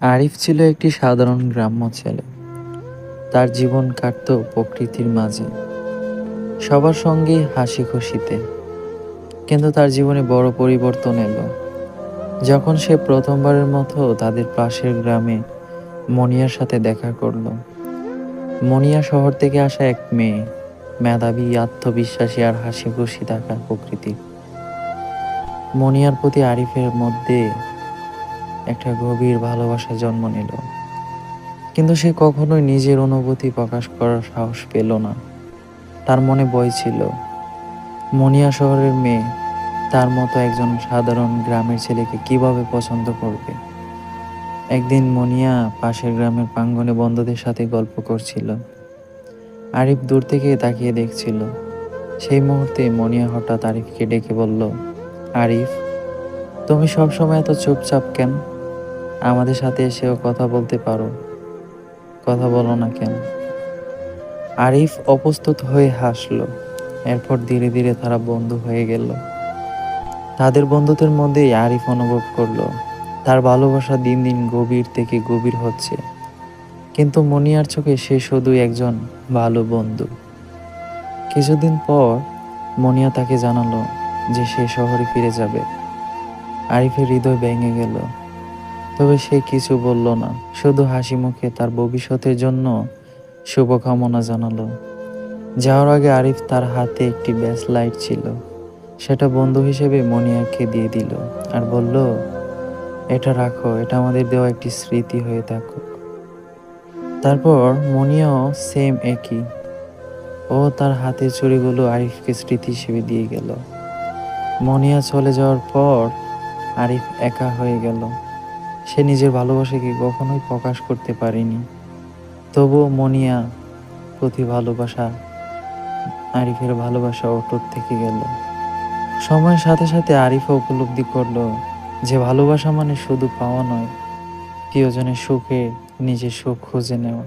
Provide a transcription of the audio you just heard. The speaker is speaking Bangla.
আরিফ ছিল একটি সাধারণ গ্রাম্য ছেলে। তার জীবন কাটত প্রকৃতির মাঝে। সবার সঙ্গে হাসি খুশিতে। কিন্তু তার জীবনে বড় পরিবর্তন এলো। যখন সে প্রথমবারের মতো তাদের পাশের গ্রামে মনিয়ার সাথে দেখা করল। মনিয়া শহর থেকে আসা এক মেয়ে, মেধাবী, আত্মবিশ্বাসী আর হাসি খুশি থাকা প্রকৃতি মনিয়ার প্রতি আরিফের মধ্যে একটা গভীর ভালোবাসা জন্ম নিল। কিন্তু সে কখনোই নিজের অনুভূতি প্রকাশ করার সাহস পেল না। তার মনে ভয় ছিল। মনিয়া শহরের মেয়ে, তার মতো একজন সাধারণ গ্রামের ছেলেকে কীভাবে পছন্দ করবে? একদিন মনিয়া পাশের গ্রামের প্রাঙ্গণে বন্ধুদের সাথে গল্প করছিল। আরিফ দূর থেকে তাকিয়ে দেখছিল। সেই মুহূর্তে মনিয়া হঠাৎ আরিফকে ডেকে বলল, আরিফ তুমি সবসময় এত চুপচাপ কেন? আমাদের সাথে এসেও কথা বলতে পারো। কথা বলো না কেন? আরিফ অপ্রস্তুত হয়ে হাসলো। এরপর ধীরে ধীরে তারা বন্ধু হয়ে গেল। তাদের বন্ধুদের মধ্যেই আরিফ অনুভব করল। তার ভালোবাসা দিন দিন গভীর থেকে গভীর হচ্ছে। কিন্তু মনিয়ার চোখে সে শুধু একজন ভালো বন্ধু। কিছুদিন পর মনিয়া তাকে জানালো যে সে শহরে ফিরে যাবে। আরিফের হৃদয় ভেঙে গেল। তবে সে কিছু বলল না, শুধু হাসি মুখে তার ভবিষ্যতের জন্য শুভকামনা জানালো। যাওয়ার আগে আরিফ তার হাতে একটি ব্যাস লাইট ছিল। সেটা বন্ধু হিসেবে মনিয়াকে দিয়ে দিল আর বলল, এটা রাখো, এটা আমাদের দেওয়া একটি স্মৃতি হয়ে থাকুক। তারপর মনিয়াও সেম একই। ও তার হাতের চুড়িগুলো আরিফকে স্মৃতি হিসেবে দিয়ে গেল। মনিয়া চলে যাওয়ার পর আরিফ একা হয়ে গেল। সে নিজের ভালোবাসাকে কখনোই প্রকাশ করতে পারেনি। তবুও মনিয়া প্রতি ভালোবাসা আরিফের ভালোবাসা অটুট থেকে গেল। সময়ের সাথে সাথে আরিফও উপলব্ধি করল যে ভালোবাসা মানে শুধু পাওয়া নয়, প্রিয়জনের সুখে নিজের সুখ খুঁজে নেওয়া।